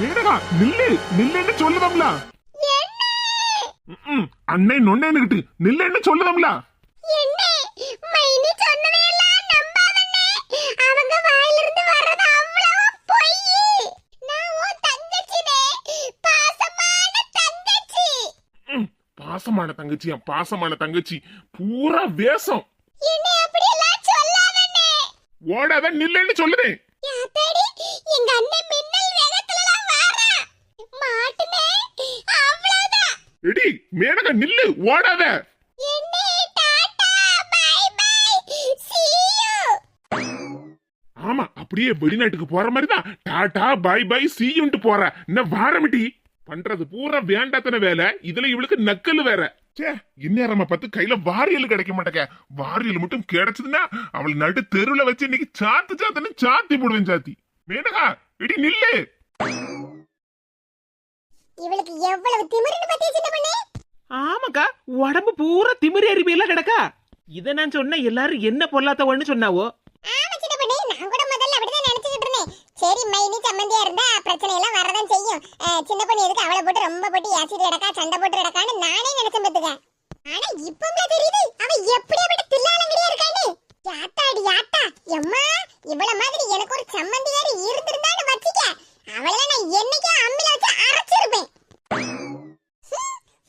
மேனகா நில்லு நில்லுன்னு சொல்லுதம்ல. அன்னை நொன்னேன்னுகிட்டு நில்லுன்னு சொல்லுதம்ல. பாசமான தங்கச்சி. ம். பாசமான தங்கச்சி. பூரா வேஷம். ஓடாத நில்லுன்னு சொல்லுதேன் எடி மேனகா நில்லு ஓடாத. என்னே ஆமா அப்படியே வெளிநாட்டுக்கு போற மாதிரி தான். டாடா பை பை சீயுன்ட்டு போற. இன்னும் வாரமிட்டி? பண்றது பூரா வேண்டாத்தன வேலை. இதுல இவளுக்கு நக்கல் வேற. ச்சே இந்நேரமா பார்த்து கையில வாரியல் கிடைக்க மாட்டேங்க. வாரியல் மட்டும் கிடைச்சதுன்னா அவள் நடு தெருவுல வச்சு இன்னைக்கு சாத்து சாத்துன்னு சாத்தி போடுவேன் சாத்தி. மேனகா இடி நில்லு. இவளுக்கு எவ்வளவு திமிருன்னு பத்தியா சின்ன பண்ணே? ஆமாக்கா உடம்பு பூரா திமிரி அருவியெல்லாம் கிடக்கா. இதை நான் சொன்ன எல்லாரும் என்ன பொல்லாத்தவன்னு சொன்னாவோ? ஆமா சின்ன பண்ணே நான் கூட முதல்ல அப்படிதான் நினைச்சுக்கிட்டு இருந்தேன். சரி மைனி சம்மந்தியா இருந்தா பிரச்சனை எல்லாம் வரதான் செய்யும். அஹ், சின்ன பண்ணி எதுக்கு அவளை போட்டு ரொம்ப போட்டு ஏசிட்டு கிடக்கா சண்டை போட்டு கிடக்கான்னு நானே நினைச்சேன் பாத்துக்க ஆனா இப்பவே தெரியுது அவ எப்படி அப்படி தில்லாலங்கடியா இருக்கான்னு. யாத்தாடி யாத்தா. எம்மா இவள மாதிரி எனக்கு ஒரு சம்மந்தியாரி இருந்திருந்தான்னு வச்சுக்க. அவளை நான் என்னைக்கே அம்மில வச்சு அரைச்சிருப்பேன்.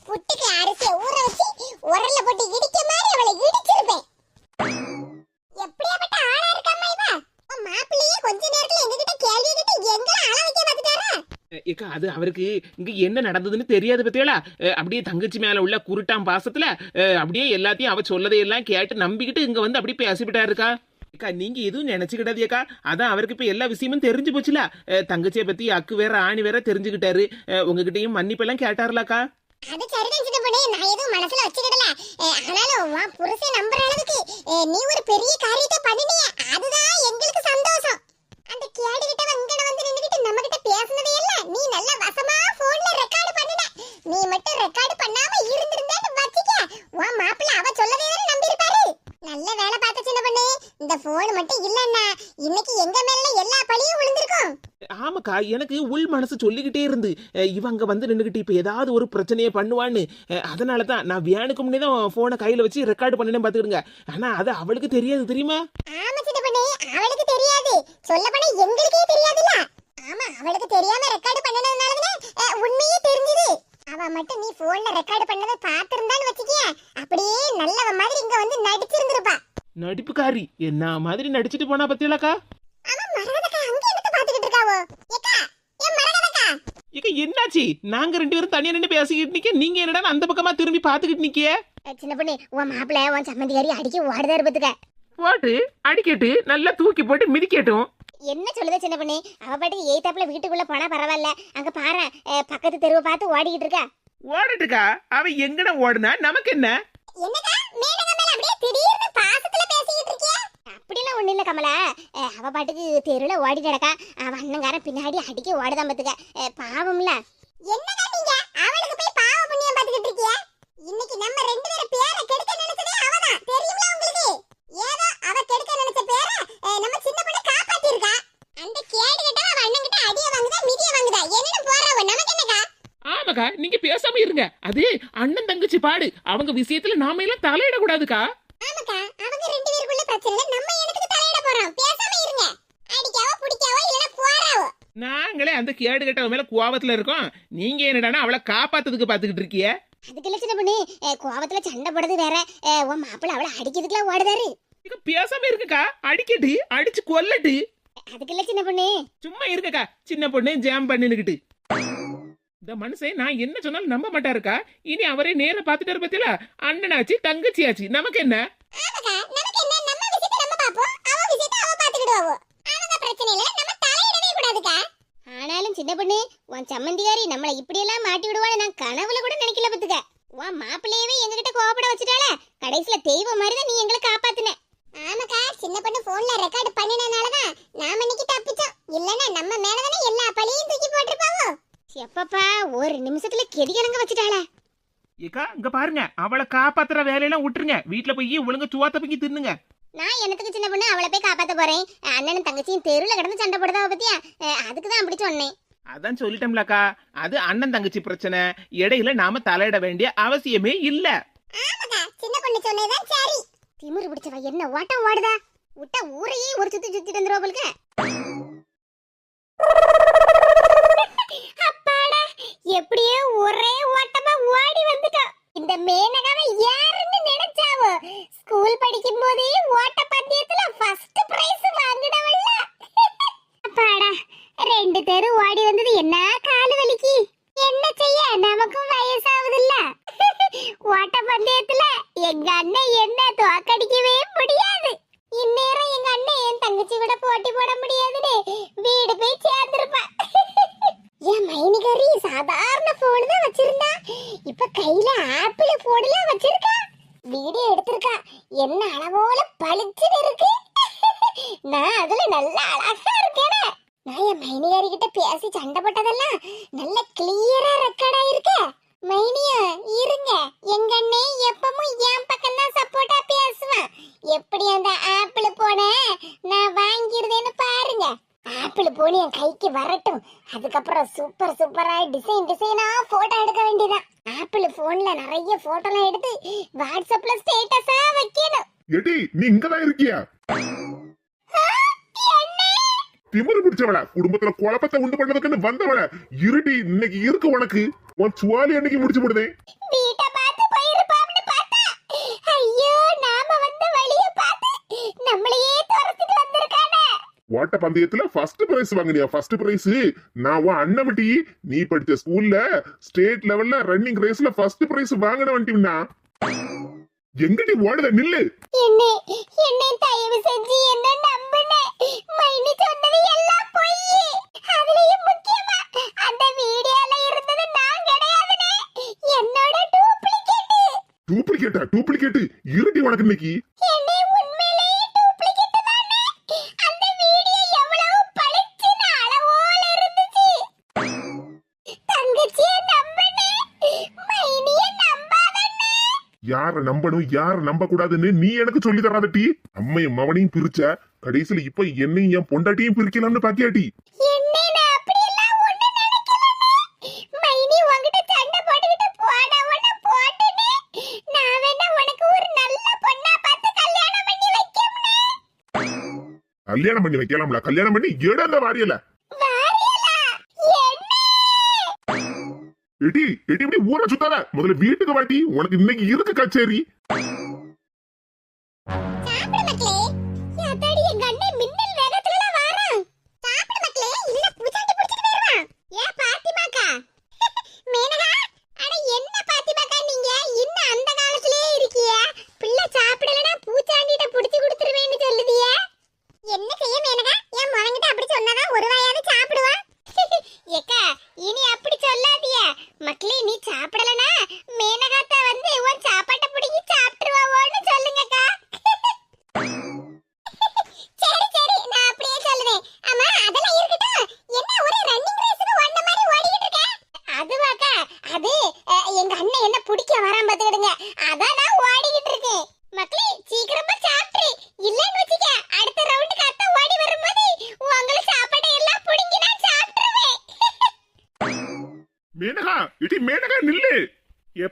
புட்டுக்கு அரிசியை ஊற வச்சு உரல்ல போட்டு இடிக்க மாதிரி அவளை இடிச்சிருப்பேன். எப்படியாப்பட்ட ஆளா இருக்காமா இவ? மாப்பிள்ளையே கொஞ்ச நேரத்துல எங்ககிட்ட கேள்வி கேட்டு எங்களை ஆள வைக்க பார்த்துட்டாரா? ஏக்கா அது அவருக்கு இங்க என்ன நடந்ததுன்னு தெரியாது பத்தியலா அப்படியே தங்கச்சி மேல உள்ள குருட்டாம் பாசத்துல அப்படியே எல்லாத்தையும் அவ சொல்லதையெல்லாம் கேட்டு நம்பிக்கிட்டு இங்க வந்து அப்படியே பேசிவிட்டாருக்கா அக்கா நீங்க எதுவும் நினைச்சுக்கிடாதியக்கா அதான் அவருக்கு இப்ப எல்லா விஷயமும் தெரிஞ்சு போச்சுல. தங்கச்சியை பத்தி அக்கு வேற ஆணி வேற தெரிஞ்சுக்கிட்டாரு. உங்ககிட்டயும் மன்னிப்பெல்லாம் கேட்டார்லக்கா அது சரிதான் சின்ன நான் எதுவும் மனசுல வச்சுக்கிடல. ஆனாலும் உன் புருஷன் நம்புற அளவுக்கு நீ ஒரு பெரிய காரியத்தை பண்ணினிய. அதுதான் எங்களுக்கு சந்தோஷம் அந்த கேடு கிட்ட இங்கன வந்து நின்னுகிட்டு நம்ம கிட்ட பேசுனதே இல்ல நீ நல்ல வசமா போன்ல ரெக்கார்ட் பண்ணுன நீ மட்டும் ரெக்கார்ட் பண்ணாம இருந்திருந்தேன்னு வச்சுக்க உன் மாப்பிள்ளை அவ சொல்லதே தானே நம்பி இருப்பாரு நல்ல வேலை பார்த்த சின்ன பொண்ணு இந்த போன் மட்டும் இல்லன்னா இன்னைக்கு எங்க மேல எல்லா பழியும் விழுந்திருக்கும் ஆமாக்கா எனக்கு உள் மனசு சொல்லிக்கிட்டே இருந்து அஹ், இவ அங்க வந்து நின்றுகிட்டு இப்ப ஏதாவது ஒரு பிரச்சனையை பண்ணுவான்னு அதனால தான் நான் வியானுக்கு முன்னே தான் போனை கையில வச்சு ரெக்கார்டு பண்ணினேன் பாத்துக்கிடுங்க ஆனா அது அவளுக்கு தெரியாது தெரியுமா? அவளுக்கு தெரியாது. சொல்ல போனா எங்களுக்கே தெரியாதுல்ல. ஆமா அவளுக்கு தெரியாம ரெக்கார்ட் பண்ணனதுனால தானே உண்மையே தெரிஞ்சது. அவ மட்டும் நீ போன்ல ரெக்கார்ட் பண்ணதை பார்த்திருந்தான்னு வச்சுக்கிய அப்படியே நல்லவ மாதிரி இங்க வந்து நடிச்சிருந்திருப்பா. நடிப்புக்காரி என்ன மாதிரி நடிச்சிட்டு போனா பத்தியலாக்கா ஏக்கா என்னாச்சு? நாங்க ரெண்டு பேரும் தனியா நின்று பேசிக்கிட்டு நிக்க நீங்க என்னடா அந்த பக்கமா திரும்பி பாத்துக்கிட்டு நிக்கிய? சின்ன பொண்ணு உன் மாப்பிள்ள உன் சம்மந்திகாரி அடிக்க ஓடுதாரு பத்துக்க. போட்டு அடிக்கட்டு நல்லா தூக்கி போட்டு மிதிக்கட்டும். என்ன சொல்லுத சின்ன பொண்ணு? அவ பாட்டுக்கு எய்தாப்புல வீட்டுக்குள்ள போனா பரவாயில்ல. அங்க பாரு பக்கத்து தெருவை பார்த்து ஓடிக்கிட்டு இருக்கா. ஓடட்டுக்கா அவ எங்கட ஓடுனா? நமக்கு என்ன? என்னக்கா? மேனக மேல அப்படியே திடீர்னு அதெல்லாம் ஒண்ணு இல்ல கமலா. அவ பாட்டுக்கு தெருல ஓடி கிடக்கா. அவன் அண்ணங்காரன் பின்னாடி அடிக்க ஓடுதான் பாத்துக்க. பாவம்ல. என்னக்கா நீங்க? அவளுக்கு போய் பாவ புண்ணியம் பாத்துக்கிட்டு இருக்கிய? இன்னைக்கு நம்ம ரெண்டு பேரும் பேரை கெடுக்க நினைச்சதே அவதான். தெரியுமா உங்களுக்கு? ஏதோ அவ கெடுக்க நினைச்ச பேரை நம்ம சின்ன பொண்ணு காப்பாத்தி இருக்கா அந்த கேடு கிட்ட அவ அண்ணன் கிட்ட அடிய வாங்குதா மிதிய வாங்குதா? என்னன்னு போறவ நமக்கு என்னக்கா? ஆமாக்கா நீங்க பேசாம இருங்க. அது அண்ணன் தங்கச்சி பாடு. அவங்க விஷயத்துல நாம எல்லாம் தலையிடக்கூடாதுக்கா ஆமாக்கா அவங்க ரெண்டு பேருக்குள்ள பிரச்சனை நம்ம எனக்கு தலையிட போறோம் பேசாம இருங்க அடிக்காவோ பிடிக்காவோ இல்லனா போறாவோ நாங்களே அந்த கேடு கட்டவ மேல கோவத்துல இருக்கோம். நீங்க என்னடானா அவளை காப்பாத்துறதுக்கு பாத்துக்கிட்டு இருக்கிய? அதுக்கு இல்ல சின்ன பொண்ணு. கோவத்துல சண்டை போடுறது வேற. உன் மாப்பிள்ள அவளை அடிக்கிறதுக்குலாம் ஓடுதாரு. இக்க பேசாம இருக்குக்கா. அடிக்கட்டு அடிச்சு கொல்லட்டு. அதுக்கு இல்ல சின்ன பொண்ணு. சும்மா இருக்கக்கா. சின்ன பொண்ணு ஜாம் பண்ணினுக்கிட்டு. இந்த மனுஷன் நான் என்ன சொன்னாலும் நம்ப மாட்டாருக்கா? இனி அவரே நேரா பாத்துட்டாரு பத்தில அண்ணனாச்சு தங்கச்சியாச்சு. நமக்கு என்ன? நமக்கு என்ன? நம்ம விஷயத்தை நம்ம பாப்போம் அவ விஷயத்தை அவ பாத்துக்கிடுவாவோ அவங்க பிரச்சனையில கூடாதுக்கா ஆனாலும் சின்ன பொண்ணு உன் சம்மந்திகாரி நம்மள இப்படி எல்லாம் மாட்டி விடுவான்னு நான் கனவுல கூட நினைக்கல பத்துக்க உன் மாப்பிள்ளையவே எங்ககிட்ட கோபப்பட வச்சுட்டால கடைசியில தெய்வம் மாதிரி தான் நீ எங்களை காப்பாத்துன. ஆமாக்கா சின்ன பொண்ணு போன்ல ரெக்கார்ட் பண்ணினனாலதான் நாம இன்னைக்கு தப்பிச்சோம். இல்லனா நம்ம மேலதானே எல்லா பழியும் தூக்கி போட்டிருப்பாவோ? எப்பப்பா ஒரு நிமிஷத்துல கெடிகலங்க வச்சுட்டாளே. ஏக்கா இங்க பாருங்க அவளை காப்பாத்துற வேலையெல்லாம் விட்டுருங்க. வீட்டுல போய் ஒழுங்கா சுவாத்த பங்கி தின்னுங்க. நான் என்னத்துக்கு சின்ன பொண்ணு? அவளை போய் காப்பாத்த போறேன். அண்ணனும் தங்கச்சியும் தெருல கிடந்து சண்டை போடுதா பத்தியா? அதுக்கு தான் அப்படி சொன்னேன். அதான் சொல்லிட்டோம்லக்கா அது அண்ணன் தங்கச்சி பிரச்சனை. இடையில நாம தலையிட வேண்டிய அவசியமே இல்ல. சின்ன பொண்ணு சொன்னதுதான் சரி. திமிரு பிடிச்சவ என்ன ஓட்டம் ஓடுதா? விட்டா ஊரையே ஒரு சுத்தி சுத்திட்டு வந்துருவோம் அப்பாடா எப்படியோ ஒரே ஓட்டமா ஓடி வந்துட்டோம். இந்த மேனகாவை யாருன்னு நினைச்சாவோ ஸ்கூல் படிக்கும் போதே ஓட்ட பந்தயத்துல ஃபர்ஸ்ட் பிரைஸ் வாங்கினவள்ல. அப்பாடா ரெண்டு பேரும் ஓடி வந்தது என்ன கால் வலிக்கு? என்ன செய்ய? நமக்கும் வயசாகுதுல்ல. ஓட்ட பந்தயத்துல எங்க அண்ணன் என்ன தோக்கடிக்கவே முடியாது இந்நேரம் எங்க அண்ணன் என் தங்கச்சி கூட போட்டி போட முடியாதுன்னு வீடு போய் சேர்ந்திருப்பா என் மைனிகரி சாதாரண போன் தான் வச்சிருந்தா இப்ப கையில ஆப்பிள் போன்லாம் வச்சிருக்கா வீடியோ எடுத்திருக்கா என்ன அளவோல பளிச்சுன்னு இருக்கு நான் அதுல நல்லா அழகா இருக்கேனே நான் என் மைனிகாரி கிட்ட பேசி சண்டை போட்டதெல்லாம் நல்ல கிளியரா ரெக்கார்ட் ஆயிருக்கு மைனியா இருங்க எங்க அண்ணே எப்பவும் என் பக்கம் தான் சப்போர்ட்டா பேசுவான் எப்படி அந்த ஆப்பிள் போன நான் வாங்கிருந்தேன்னு பாருங்க ஆப்பிள் போன என் கைக்கு வரட்டும். அதுக்கப்புறம் சூப்பர் சூப்பரா டிசைன் டிசைனா போட்டோ எடுக்க வேண்டியதான் ஆப்பிள் போன்ல நிறைய போட்டோலாம் எடுத்து வாட்ஸ்அப்ல ஸ்டேட்டஸா வைக்கணும். எடி நீ இங்கதான் இருக்கியா? திமிரு பிடிச்சவள. குடும்பத்துல குழப்பத்தை உண்டு பண்ணதுக்குன்னு வந்தவள. இருடி இன்னைக்கு இருக்கு உனக்கு. உன் சுவாலி அன்னைக்கு முடிச்சு போடுதேன் வீட்டை பார்த்து போயிருப்பான்னு பார்த்தா ஐயோ நாம வந்த வழிய பார்த்து நம்மளையே துரத்திட்டு வந்திருக்கானே ஓட்ட பந்தயத்துல ஃபர்ஸ்ட் பிரைஸ் வாங்கினியா? ஃபர்ஸ்ட் பிரைஸ் நான் உன் அண்ணமட்டி நீ படிச்ச ஸ்கூல்ல ஸ்டேட் லெவல்ல ரன்னிங் ரேஸ்ல ஃபர்ஸ்ட் பிரைஸ் வாங்கின வண்டினா எங்கடி ஓடுத? நில்லு. என்னை என்னை தயவு செஞ்சு என்ன நம்புனே. மைனி சொன்னது எல்லாம் பொய் அதுலயும் முக்கியமா அந்த வீடியோல இருந்தது நான் கிடையாதுனே. என்னோட டூப்ளிகேட் டூப்ளிகேட்டா டூப்ளிகேட் இருடி உனக்கு இன்னைக்கு. என்னை யார நம்பணும் யார நம்ப கூடாதுன்னு நீ எனக்கு சொல்லி தராதட்டி அம்மையும் மவனையும் பிரிச்ச கடைசியில இப்ப என்னையும் என் பொண்டாட்டியும் பிரிக்கலாம்னு பொண்ணா பார்த்து கல்யாணம் பண்ணி வைக்கணும்னே. கல்யாணம் பண்ணி வைக்கலாம்ல. கல்யாணம் பண்ணி ஏடாந்த வாரியலா? எடி எடி இப்படி ஊரை சுத்தாத. முதல்ல வீட்டுக்கு வாட்டி உனக்கு இன்னைக்கு இருக்கு கச்சேரி.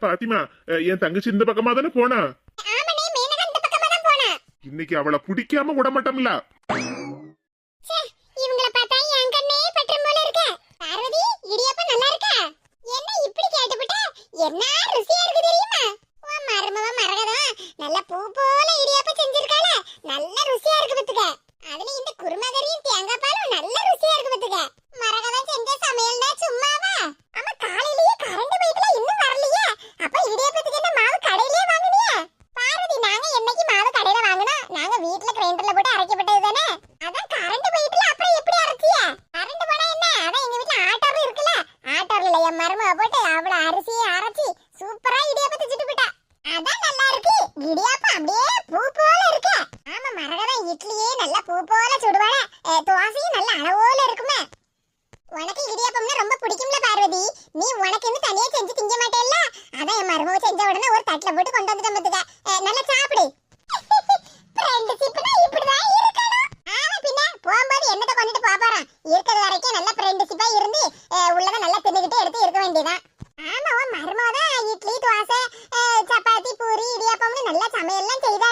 பாத்திமா என் தங்கச்சி இந்த பக்கமா தானே போனா? இன்னைக்கு அவளை பிடிக்காம விட மாட்டோம்ல. என்ன ருசியா இருக்கு தெரியுமா? உன் மருமவ மரகதம் நல்ல பூ போல இடியாப்பம் செஞ்சிருக்காள. நல்ல ருசியா இருக்கு பத்துக்க அதுல இந்த குருமகரியும் தேங்காய் பாலும் நல்ல ருசியா இருக்கு பத்துக்க மரகதம் செஞ்ச சமையல்னா சும்மாவா ஆமா காலையிலேயே கரண்ட் போயிட்டுல இன்னும் வரலையே அப்ப இடியாப்பத்துக்கு என்ன மாவு கடையிலேயே வாங்குனியா பார்வதி நாங்க என்னைக்கு மாவு கடையில வாங்கினோம் நாங்க வீட்ல கிரைண்டர்ல போட்டு அரைக்கப்பட்டது தானே அதான் கரண்ட் போயிட்டுல அப்புறம் எப்படி அரைச்சிய கரண்ட் போனா என்ன அதான் எங்க வீட்ல ஆட்டோர் இருக்குல்ல ஆட்டோர்ல என் மருமக போட்டு அவ்வளவு அரிசி இட்லி தோசை சப்பாத்தி பூரி இடியாப்பம்னு நல்ல சமையல்லாம் செய்த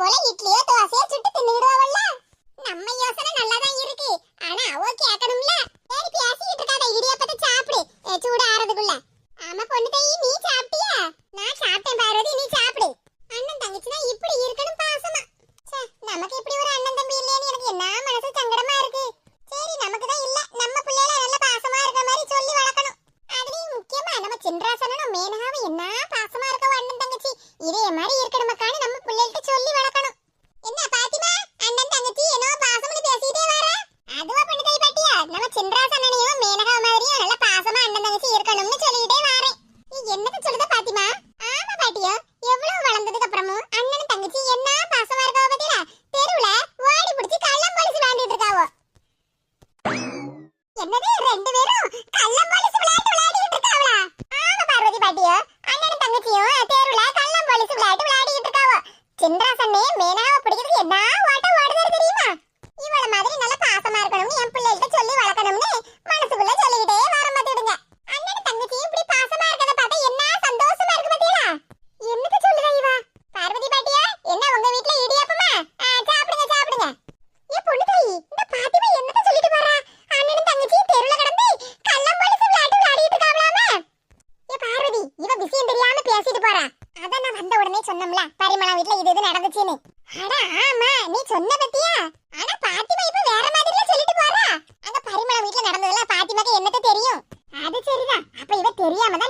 போல இட்லியோ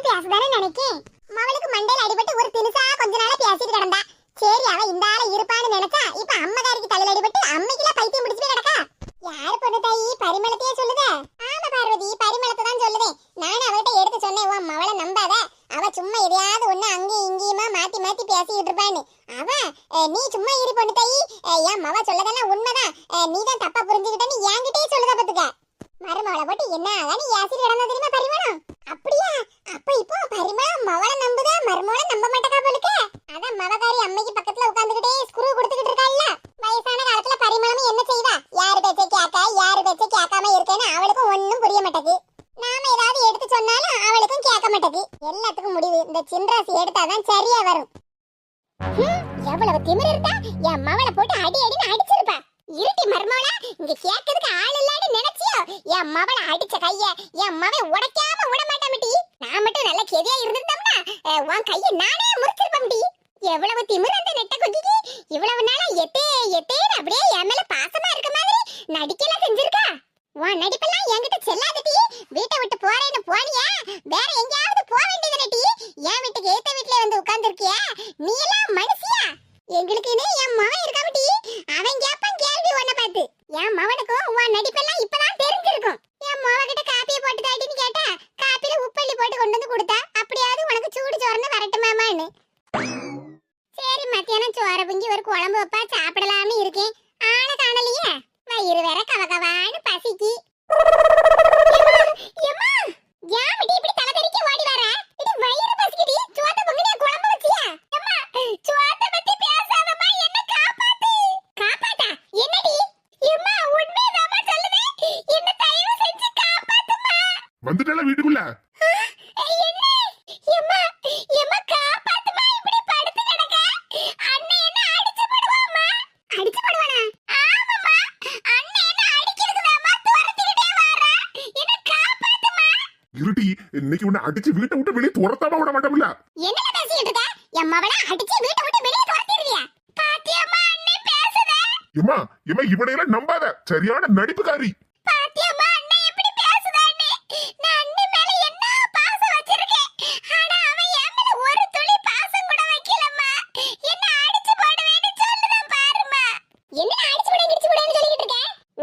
பேசுதானே நினைக்கேன். mala அடிச்சு வீட்டை விட்டு வெளியே துரத்தாம விட மாட்டோம்ல. என்ன பேசிட்டு இருக்க? என் அடிச்சு வீட்டை விட்டு வெளியே துரத்திடுறியா? பாத்தியம்மா அண்ணே பேசுதே. இம்மா இம்மா இவனையெல்லாம் நம்பாத. சரியான நடிப்புக்காரி. பாத்தியம்மா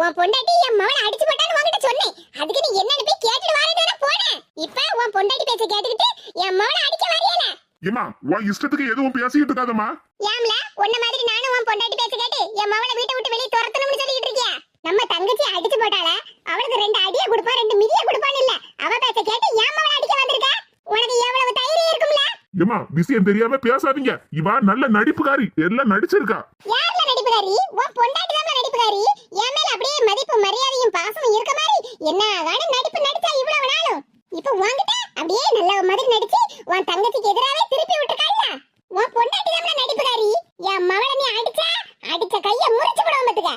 உன் பொண்டாட்டி என் மகனை அடிச்சு போட்டான்னு உன்கிட்ட சொன்னேன். அதுக்கு நீ என்னன்னு போய் கேட்டுட்டு வாரேன்னு போனேன். இப்ப உன் பொண்டாட்டி பேச்ச கேட்டுக்கிட்டு என் மகனை அடிக்க வரையல. ஏமா உன் இஷ்டத்துக்கு எதுவும் பேசிக்கிட்டு இருக்காதம்மா. ஏம்ல உன்ன மாதிரி நானும் உன் பொண்டாட்டி பேச்ச கேட்டு என் மகனை வீட்டை விட்டு வெளியே துரத்தணும்னு சொல்லிட்டு இருக்கியா? நம்ம தங்கச்சி அடிச்சு போட்டால அவளுக்கு ரெண்டு அடிய கொடுப்பா ரெண்டு மிதிய கொடுப்பான்னு இல்ல. அவ பேச்ச கேட்டு ஏன் மவள அடிக்க வந்திருக்க? உனக்கு எவ்வளவு தைரியம் இருக்கும்ல? ஏமா விஷயம் தெரியாம பேசாதீங்க. இவா நல்ல நடிப்புக்காரி. எல்லாம் நடிச்சிருக்கா. தான் நடிப்புகாரி உன் பொண்டாட்டி தான் நடிப்புகாரி என் மேல அப்படியே மதிப்பு மரியாதையும் பாசமும் இருக்க மாதிரி என்ன வேணும் நடிப்பு நடிச்சா இவ்வளவு நாளும்? இப்ப உன்கிட்ட அப்படியே நல்ல மாதிரி நடிச்சு உன் தங்கச்சிக்கு எதிராவே திருப்பி விட்டுருக்காங்க உன் பொண்டாட்டி தான் நடிப்புகாரி என் மவளை நீ அடிச்சா அடிச்ச கைய முறிச்சு விடுவோம் பாத்துக்க.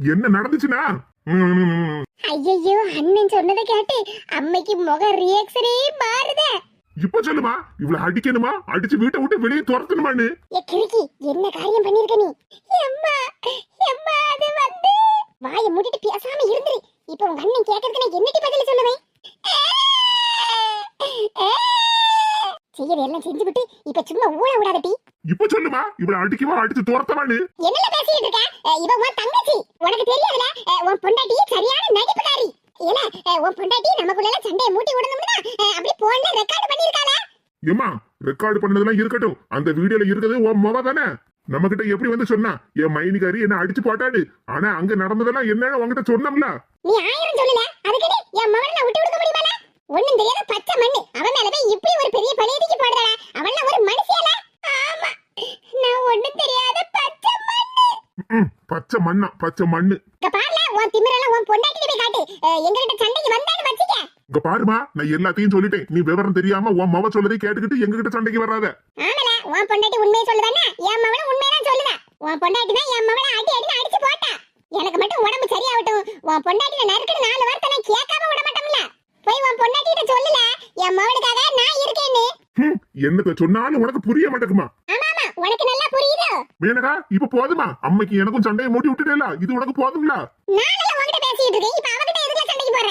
என்ன நடந்துச்சுன்னா? ம், ஐயோ அண்ணன் சொன்னதை கேட்டு அம்மைக்கு முக ரியாக்ஷனே மாறுதே. இப்ப சொல்லுமா? இவ்வளவு அடிக்கணுமா? அடிச்சு வீட்டை விட்டு வெளியே துரத்தணுமான்னு? ஏ கிறுக்கி என்ன காரியம் பண்ணிருக்க நீ? எம்மா எம்மா அது வந்து வாயை மூடிட்டு பேசாம இருந்துரு. இப்ப உங்க அண்ணன் கேட்கறதுக்கு நான் என்னடி பதில் சொல்லுவேன்? செய்யறது எல்லாம் செஞ்சுவிட்டு இப்ப சும்மா ஊழ விடாதட்டி இப்ப சொல்லுமா? இவ்வளவு அடிக்கவா அடிச்சு துரத்தமான்னு என்னல பேசிட்டு இருக்க? இவ உன் தங்கச்சி. உனக்கு தெரியாதுல? உன் பொண்டாட்டி சரியான நடிப்புக்காரி. ஏல உன் பொண்டாட்டி நமக்குள்ள சண்டையை மூட்டி விடணும்னா அப்படி போன்ல ரெக்கார்ட் பண்ணிருக்காளா ஏமா ரெக்கார்டு பண்ணதெல்லாம் இருக்கட்டும். அந்த வீடியோல இருக்கிறது உன் மொவ தானே? நம்ம கிட்ட எப்படி வந்து சொன்னா என் மைனிகாரி என்ன அடிச்சு போட்டாடு ஆனா அங்க நடந்ததெல்லாம் என்னன்னு உன்கிட்ட சொன்னோம்ல? நீ ஆயிரம் சொல்லல. அதுக்கு என் மகனை விட்டு கொடுக்க முடியுமால? ஒண்ணும் தெரியாத பச்சை மண்ணு. அவன் மேல இப்படி ஒரு பெரிய பழையதுக்கு போடுறா அவன்லாம் ஒரு மனுஷியல ஆமா நான் ஒண்ணும் தெரியாத பச்சை மண்ணு ம், பச்சை மண்ணா பச்சை மண்ணு. இங்க பாருல உன் திமிரெல்லாம் உன் பொண்டாட்டி போய் காட்டு. அஹ் எங்ககிட்ட சண்டைக்கு வந்தான்னு வச்சுக்க. இங்க பாருமா நான் எல்லாத்தையும் சொல்லிட்டேன். நீ விவரம் தெரியாம உன் மவ சொல்லதை கேட்டுக்கிட்டு எங்ககிட்ட சண்டைக்கு வராத. ஆமல உன் பொண்டாட்டி உண்மையை சொல்லுதானே என் மவளும் உண்மையதான் சொல்லுதா. உன் பொண்டாட்டி தான் என் மவளை அடி அடின்னு அடிச்சு போட்டா. எனக்கு மட்டும் உடம்பு சரியாகட்டும். உன் பொண்டாட்டில நறுக்குன்னு நாலு வார்த்தை நான் கேட்காம விட மாட்டோம்ல. போய் உன் பொண்டாட்டிட்ட சொல்லல என் மவளுக்காக நான் இருக்கேன்னு. என்னத்த சொன்னாலும் உனக்கு புரிய மாட்டேங்குமா? ஆமா உனக்கு நல்லா புரியுதா? வேணடா இப்ப போதுமா? அம்மைக்கு எனக்கும் சண்டையை மூட்டி விட்டுட்டேல இது உனக்கு போதும்ல? நான் உன்கிட்ட பேசிட்டு இருக்கேன். இப்ப அவகிட்ட எதுக்கு சண்டைக்கு போற?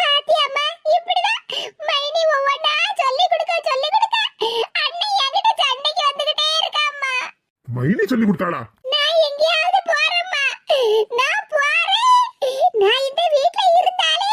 பாத்தி அம்மா இப்படிதான் மைனி ஒவ்வொண்ணா சொல்லி கொடுக்க சொல்லி கொடுக்க அண்ணன் என்கிட்ட சண்டைக்கு வந்துகிட்டே இருக்கா அம்மா மைனி சொல்லி கொடுத்தாளா? நான் எங்கேயாவது போறேம்மா. நான் போறேன். நான் இந்த வீட்ல இருந்தாலே